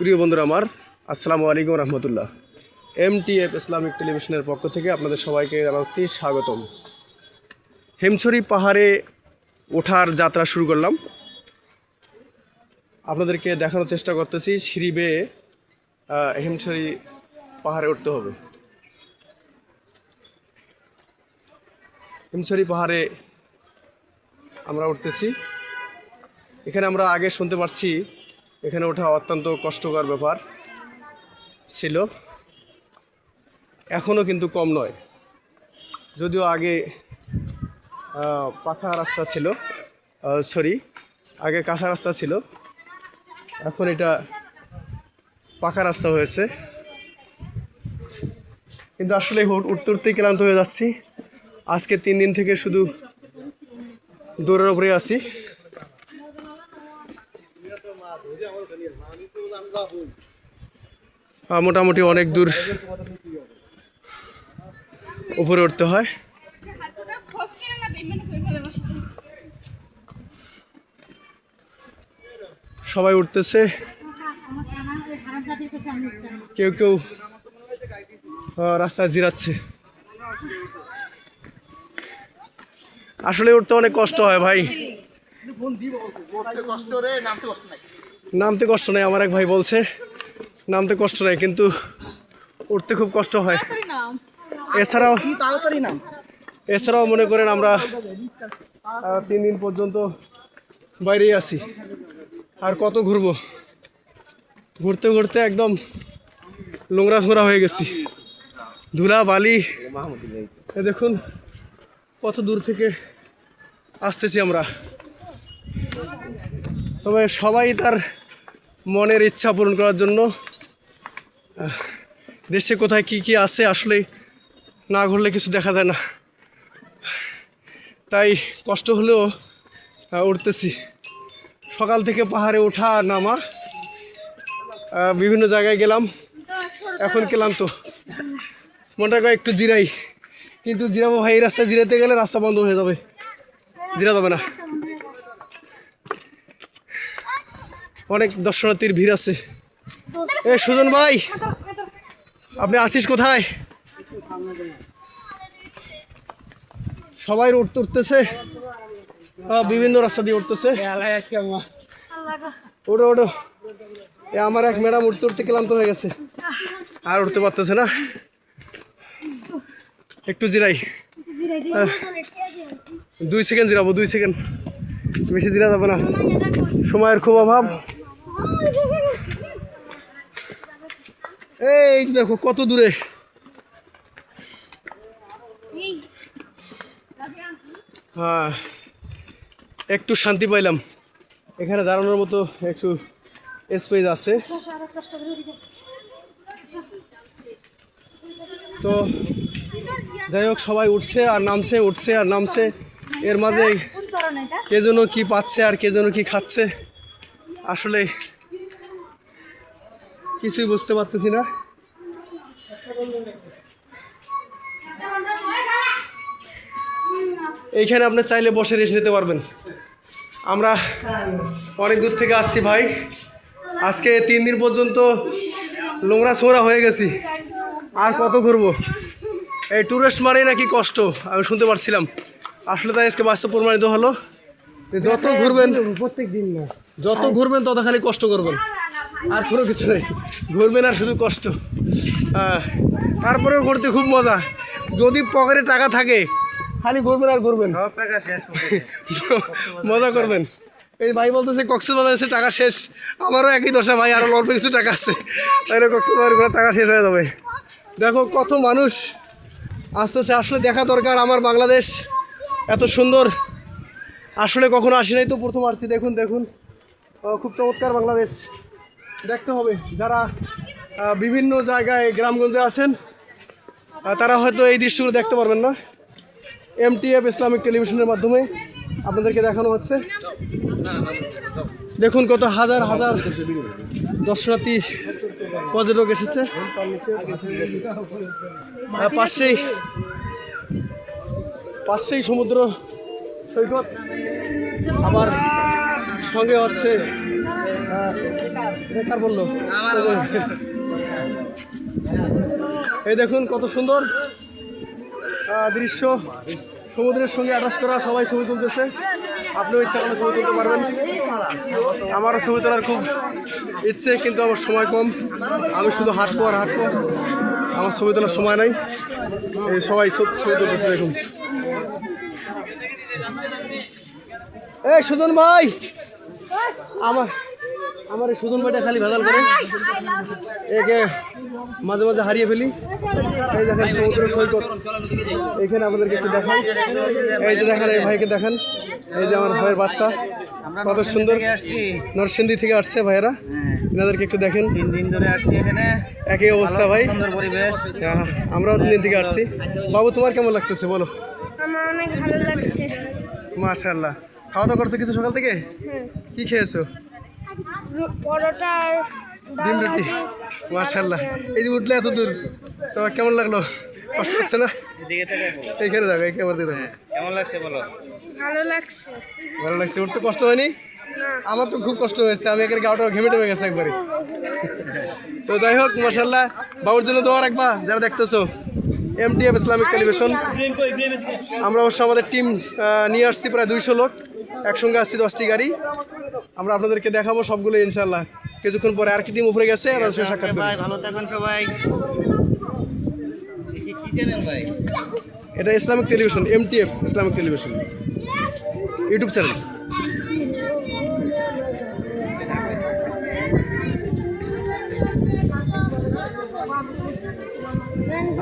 প্রিয় বন্ধুরা আমার, আসসালামু আলাইকুম রহমতুল্লাহ। এম টি এফ ইসলামিক টেলিভিশনের পক্ষ থেকে আপনাদের সবাইকে জানাচ্ছি স্বাগতম। হেমছড়ি পাহাড়ে ওঠার যাত্রা শুরু করলাম। আপনাদেরকে দেখানোর চেষ্টা করতেছি, সিঁড়ি বেয়ে হেমছড়ি পাহাড়ে উঠতে হবে। হিমছড়ি পাহাড়ে আমরা উঠতেছি। এখানে আমরা আগে শুনতে পারছি এখানে ওঠা অত্যন্ত কষ্টকর ব্যাপার ছিল। এখনও কিন্তু কম নয়। যদিও আগে পাখা রাস্তা ছিল সরি, আগে কাঁচা রাস্তা ছিল। এখন এটা পাকা রাস্তা হয়েছে। কিন্তু আসলে উঠতে উঠতেই ক্লান্ত হয়ে যাচ্ছি। আজকে তিন দিন থেকে শুধু দৌড়ের উপরে আছি। মোটামুটি অনেক দূর উপরে উঠতে হয়। সবাই উঠতেছে। কেউ কেউ রাস্তায় জিরাচ্ছে। আসলে উঠতে অনেক কষ্ট হয় ভাই। নামতে কষ্ট নেই। আমার এক ভাই বলছে। নামতে কষ্ট নাই কিন্তু উঠতে খুব কষ্ট হয়। এছাড়াও তাড়াতাড়ি নাম? এছাড়াও মনে করেন আমরা তিন দিন পর্যন্ত বাইরেই আছি। আর কত ঘুরবো? ঘুরতে ঘুরতে একদম নোংরা ছোংরা হয়ে গেছি। ধুলা বালি। এ দেখুন কত দূর থেকে আসতেছি আমরা। তবে সবাই তার মনের ইচ্ছা পূরণ করার জন্য। দেশে কোথায় কি কি আছে আসলে না ঘুরলে কিছু দেখা যায় না। তাই কষ্ট হলেও উঠতেছি। সকাল থেকে পাহাড়ে ওঠা নামা। বিভিন্ন জায়গায় গেলাম। এখন গেলাম তো। মনটা কয় একটু জিরাই। কিন্তু জিরাবো ভাই, এই রাস্তায় জিরাতে গেলে রাস্তা বন্ধ হয়ে যাবে। জিরা যাবে না। অনেক দর্শনার্থীর ভিড় আছে। এ, সুজন ভাই, আপনি আসিস কোথায়? সবাই উঠতে উঠতেছে বিভিন্ন রাস্তা দিয়ে উঠতেছে। ওটো ওটো এ, আমার এক ম্যাডাম উঠতে উঠতে ক্লান্ত হয়ে গেছে। আর উঠতে পারতেছে না। একটু জিরাই। দুই সেকেন্ড জিরাবো, দুই সেকেন্ড। বেশি জিরা যাবে না। সময়ের খুব অভাব। এই দেখো, কত দূরে। হ্যাঁ একটু শান্তি পাইলাম। এখানে দাঁড়ানোর মতো একটু স্পেস আছে। তো যাই হোক, সবাই উঠছে আর নামছে, উঠছে আর নামছে। এর মাঝে কে যেন কি পাচ্ছে আর কে যেন কি খাচ্ছে। আসলে কিছুই বুঝতে পারতেছি না। এইখানে আপনি চাইলে বসে রেস্ট নিতে পারবেন। আমরা অনেক দূর থেকে আসছি ভাই। আজকে তিন দিন পর্যন্ত নোংরা ছোংরা হয়ে গেছি। আর কত ঘুরবো? এই টুরিস্ট মানেই নাকি কষ্ট, আমি শুনতে পারছিলাম। আসলে তাই আজকে বাস্তব প্রমাণিত হলো। যত ঘুরবেন প্রত্যেক দিন না। যত ঘুরবেন তত খালি কষ্ট করবেন। আর কোনো কিছু নেই। ঘুরবেন আর শুধু কষ্ট। তারপরেও ঘুরতে খুব মজা। যদি পকেটে টাকা থাকে খালি ঘুরবেন আর ঘুরবেন। সব টাকা শেষ মজা করবেন। এই ভাই বলতেছে কক্সবাজার এসে টাকা শেষ। আমারও একই দশা ভাই আরও অল্প কিছু টাকা আছে। তাহলে কক্সবাজার ঘোরার টাকা শেষ হয়ে যাবে। দেখো কত মানুষ আসতেছে আসলে দেখা দরকার। আমার বাংলাদেশ এত সুন্দর। আসলে কখনো আসি নাই তো প্রথম আসছি, দেখুন দেখুন। খুব চমৎকার বাংলাদেশ। দেখতে হবে যারা বিভিন্ন জায়গায় গ্রামগঞ্জে আছেন তারা হয়তো এই দৃশ্যগুলো দেখতে পারবেন না। এম এমটিএফ ইসলামিক টেলিভিশনের মাধ্যমে আপনাদেরকে দেখানো হচ্ছে। দেখুন কত হাজার হাজার দর্শনার্থী পর্যটক এসেছে। পাশেই পাশেই সমুদ্র সৈকত। আবার সঙ্গে হচ্ছে বলল। এই দেখুন কত সুন্দর দৃশ্য। সমুদ্রের সঙ্গে অ্যাটাচ করা, সবাই ছবি তুলতেছে। আপনিও ইচ্ছা করলে ছবি তুলতে পারবেন। আমারও ছবি তোলার খুব ইচ্ছে, কিন্তু আমার সময় কম। আমি শুধু হাঁটবো আর হাঁটবো। আমার ছবি তোলার সময় নাই। সবাই সব ছবি তুলতেছে, দেখুন। এই সুজন ভাই। আমার আমার এই সুজন ভাইটা খালি ভেজাল করে। একে মাঝে মাঝে হারিয়ে ফেলি। এই দেখেন সমুদ্র সৈকত। এখানে আমাদেরকে একটু দেখান এই যে দেখেন, এই ভাইকে দেখান। এই যে আমার ভাইয়ের বাচ্চা। কত সুন্দর। নরসিংদী থেকে আসছে ভাইয়েরা। এনাদেরকে একটু দেখেন। তিন দিন ধরে আসছি এখানে একই অবস্থা ভাই। সুন্দর পরিবেশ আমরাও তিন দিন থেকে আসছি। বাবু, তোমার কেমন লাগতেছে? বলো। আমার অনেক ভালো লাগছে। মাশাল্লাহ খাওয়া দাওয়া করছ কিছু সকাল থেকে? কি খেয়েছো? পরোটা ডিম রুটি। মাশাল্লাহ এই যে উঠলে এত দূর। তোমার কেমন লাগল? কষ্ট হচ্ছে না? থেকে এইখানে দেখো এখানে আমার দিকে কেমন লাগছে বলো? ভালো লাগছে। ভালো লাগছে। উঠতে কষ্ট হয়নি? আমার তো খুব কষ্ট হয়েছে। আমি একের গাওটা ঘেমে টেমে গেছে একবারে। তো যাই হোক মাসাল্লাহ বাবুর জন্য দোয়া রাখবা যারা দেখতেছো। এমটিএফ ইসলামিক টেলিভিশন আমরা অবশ্য আমাদের টিম নিয়ে আসছি প্রায় দুইশো লোক। একসঙ্গে আসছি দশটি গাড়ি। আমরা আপনাদেরকে দেখাবো সবগুলো ইনশাল্লাহ কিছুক্ষণ পরে আর কি টিম উপরে গেছে আর সাক্ষাৎ ভাই ভালো থাকুন সবাই। এটা Islamic television MTF Islamic television YouTube channel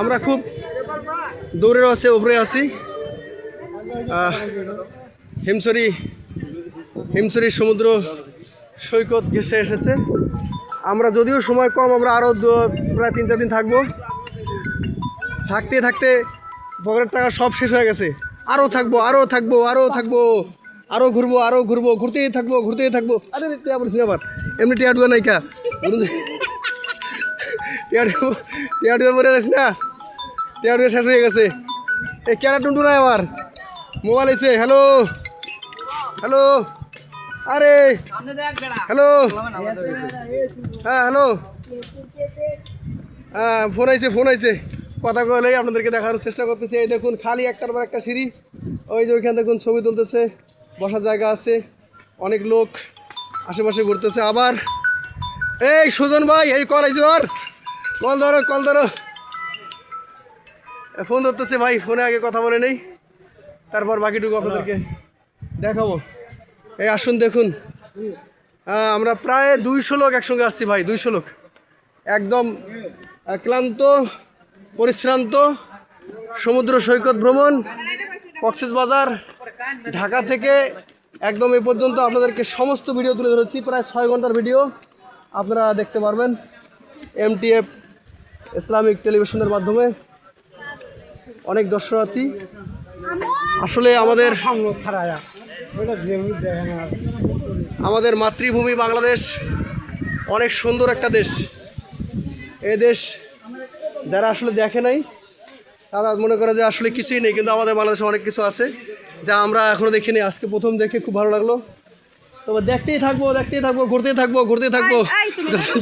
আমরা খুব দৌড়ের আছে, উপরে আছি। হিমছড়ি হিমছড়ি সমুদ্র সৈকত ঘেসে এসেছে। আমরা যদিও সময় কম, আমরা আরও প্রায় তিন, চার দিন থাকব। থাকতে থাকতে পকেটের টাকা সব শেষ হয়ে গেছে। আরও থাকব আরও থাকব আরও থাকব আরও ঘুরবো আরও ঘুরবো, ঘুরতেই থাকব ঘুরতেই থাকব। আরে টিয়া বলছি আবার। এমনি টিয়া ডুয়া নাইকা টিয়া টিয়া ডুয়া যাস না? টিয়া ডুয়া শেষ হয়ে গেছে। এই ক্যারা টুন্টু নাই আমার? মোবাইল এসে হ্যালো? হ্যালো? আরে! হ্যালো? হ্যাঁ হ্যালো? হ্যাঁ ফোন আইছে ফোন আইছে। কথা কলেই আপনাদেরকে দেখানোর চেষ্টা করতেছি। এই দেখুন খালি একটার পর একটা সিঁড়ি। ওই যে ওইখানে দেখুন ছবি তুলতেছে। বসার জায়গা আছে। অনেক লোক আশেপাশে ঘুরতেছে। আবার এই সুজন ভাই এই কল আইছে ধর। কল ধরো কল ধরো। এ, ফোন ধরতেছে ভাই, ফোনে আগে কথা বলে নেই। তারপর বাকিটুকু আপনাদেরকে দেখাবো। এই আসুন, দেখুন। আমরা প্রায় দুইশো লোক একসঙ্গে আসছি ভাই, দুইশো লোক। একদম ক্লান্ত, পরিশ্রান্ত, সমুদ্র সৈকত ভ্রমণ, কক্সেস বাজার, ঢাকা থেকে একদম এ পর্যন্ত আপনাদেরকে সমস্ত ভিডিও তুলে ধরেছি, প্রায় ছয় ঘণ্টার ভিডিও আপনারা দেখতে পারবেন। এমটিএফ ইসলামিক টেলিভিশনের মাধ্যমে। অনেক দর্শনার্থী। আসলে আমাদের আমাদের মাতৃভূমি বাংলাদেশ অনেক সুন্দর একটা দেশ। এ দেশ যারা আসলে দেখে নাই তারা মনে করে যে আসলে কিছুই নেই কিন্তু আমাদের বাংলাদেশে অনেক কিছু আছে যা আমরা এখনও দেখিনি। আজকে প্রথম দেখে খুব ভালো লাগল। তবে দেখতেই থাকব দেখতেই থাকব ঘুরতেই থাকব ঘুরতেই থাকব।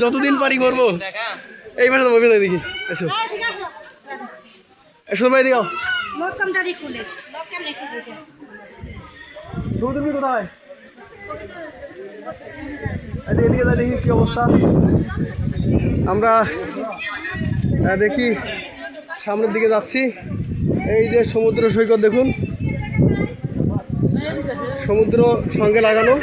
যতদিন পারি করব এই ভাষা তো দেখি। এসো। এসো ভাই দিও ছবি তুলবি কোথায়? এদিকে দেখি কি অবস্থা। আমরা দেখি সামনের দিকে যাচ্ছি। এই যে সমুদ্র সৈকত দেখুন। সমুদ্র সঙ্গে লাগানো।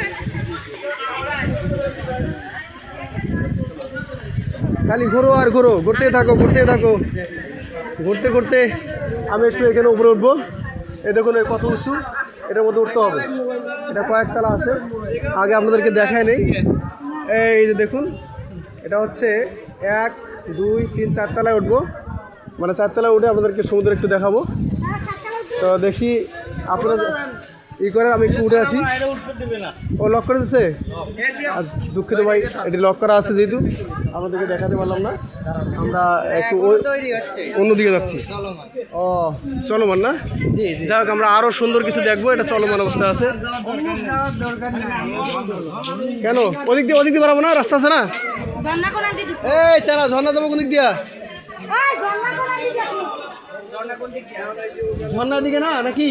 খালি ঘোরো আর ঘোরো ঘুরতে থাকো ঘুরতে থাকো। ঘুরতে ঘুরতে আমি একটু এখানে উপরে উঠবো। এ দেখুন কত উঁচু। এটার মধ্যে উঠতে হবে। এটা কয়েকতলা আছে। আগে আপনাদেরকে দেখায় নেই। এই যে দেখুন, এটা হচ্ছে এক, দুই, তিন, চারতলায় উঠবো। মানে চারতলায় উঠে আপনাদেরকে সমুদ্র একটু দেখাবো। তো দেখি আপনারা ই করে আমি একটু উঠে আসি। ও লক করে দিচ্ছে আর দুঃখিত ভাই এটি লক করা আছে যেহেতু। আমাদেরকে দেখাতে পারলাম না। আমরা একটু অন্যদিকে যাচ্ছি। ও চলমান না? যাই হোক আমরা আরও সুন্দর কিছু দেখব। এটা চলমান অবস্থা আছে। কেন? ওদিক দিয়ে ওদিক দিয়ে বাড়াবো না? রাস্তা আছে না? ঝর্ণা এই চালা ঝর্ণা যাব কোন দিক দিয়া এই ঝর্ণা কোন দিদি ঝর্ণার দিকে না নাকি?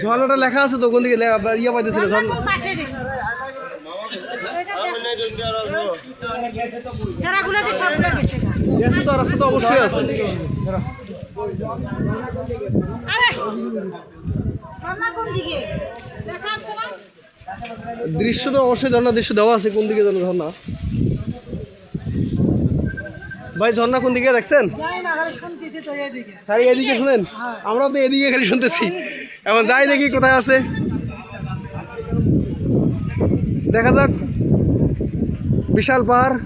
ঝর্ণাটা লেখা আছে তো কোন দিকে? লে- ইয়ে পাইতেছিল ঝর্ণা। গেছে তো রাস্তা তো অবশ্যই আছে। দৃশ্য তো। অবশ্যই ঝর্ণা দৃশ্য দেওয়া আছে কোন দিকে যেন ঝর্ণা। ভাই ঝর্ণা কোন দিকে দেখছেন? খালি এদিকে শুনেন? আমরা তো এদিকে খালি শুনতেছি। এখন যাই দেখি কোথায় আছে। দেখা যাক। বিশাল পাহাড়।